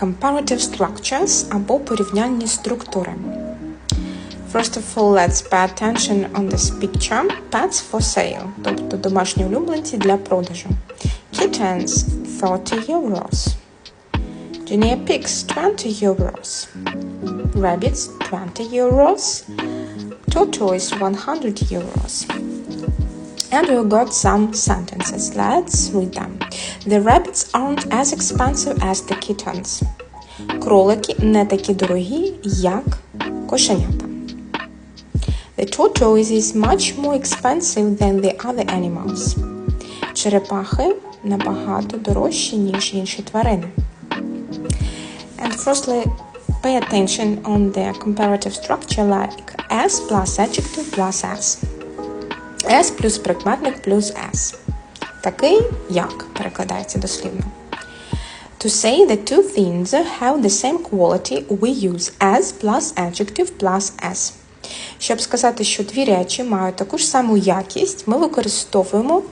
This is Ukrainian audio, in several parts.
comparative structures або порівняльні структури. First of all, let's pay attention on this picture. Pets for sale, тобто домашні улюбленці для продажу. Kittens 30 euros. Guinea pigs 20 euros. Rabbits 20 euros. Tortoise 100 euros. And we got some sentences. Let's read them. The rabbits aren't as expensive as the kittens. Кролики не такі дорогі, як кошенята. The tortoise is much more expensive than the other animals. Черепахи набагато дорожчі, ніж інші тварини. And firstly, pay attention on the comparative structure like S plus adjective plus S. S плюс прикметник плюс S. Такий як перекладається дослівно. To say that two things have the same quality, we use as plus adjective plus s. Щоб сказати, що дві речі мають таку ж саму якість, ми використовуємо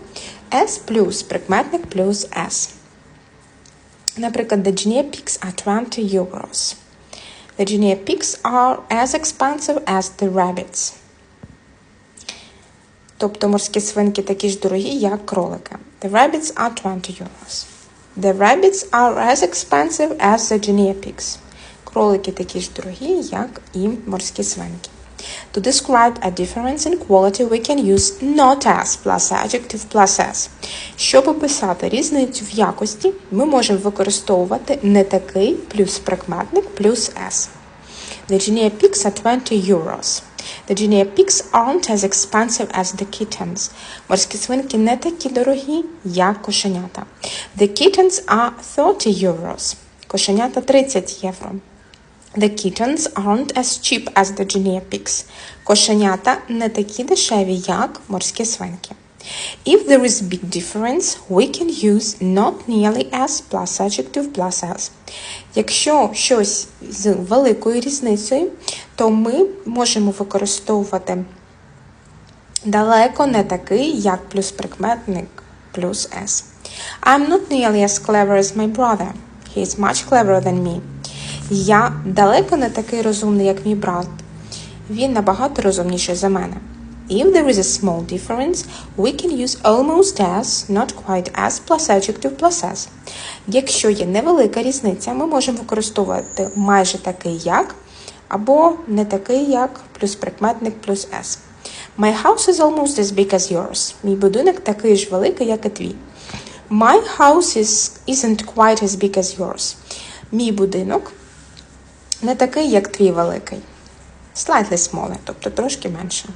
s плюс прикметник плюс s. Наприклад, the guinea pigs are 20 euros. The guinea pigs are as expensive as the rabbits. Тобто морські свинки такі ж дорогі, як кролики. The rabbits are 20 euros. The rabbits are as expensive as the guinea pigs. Кролики такі ж дорогі, як і морські свинки. To describe a difference in quality, we can use not as plus adjective plus s. Щоб описати різницю в якості, ми можемо використовувати не такий плюс прикметник плюс s. The guinea pigs are 20 euros. The guinea pigs aren't as expensive as the kittens. Морські свинки не такі дорогі, як кошенята. The kittens are 30 euros. Кошенята 30 євро. The kittens aren't as cheap as the guinea pigs. Кошенята не такі дешеві, як морські свинки. If there is a big difference, we can use not nearly as plus adjective plus as. Якщо щось з великою різницею, то ми можемо використовувати далеко не такий, як плюс прикметник плюс s. I'm not nearly as clever as my brother. He is much cleverer than me. Я далеко не такий розумний, як мій брат. Він набагато розумніший за мене. If there is a small difference, we can use almost as, not quite as, plus adjective plus as. Якщо є невелика різниця, ми можемо використовувати майже такий як, або не такий як, плюс прикметник плюс s. My house is almost as big as yours. Мій будинок такий ж великий, як і твій. My house is, isn't quite as big as yours. Мій будинок не такий, як твій великий. Slightly smaller, тобто трошки менше.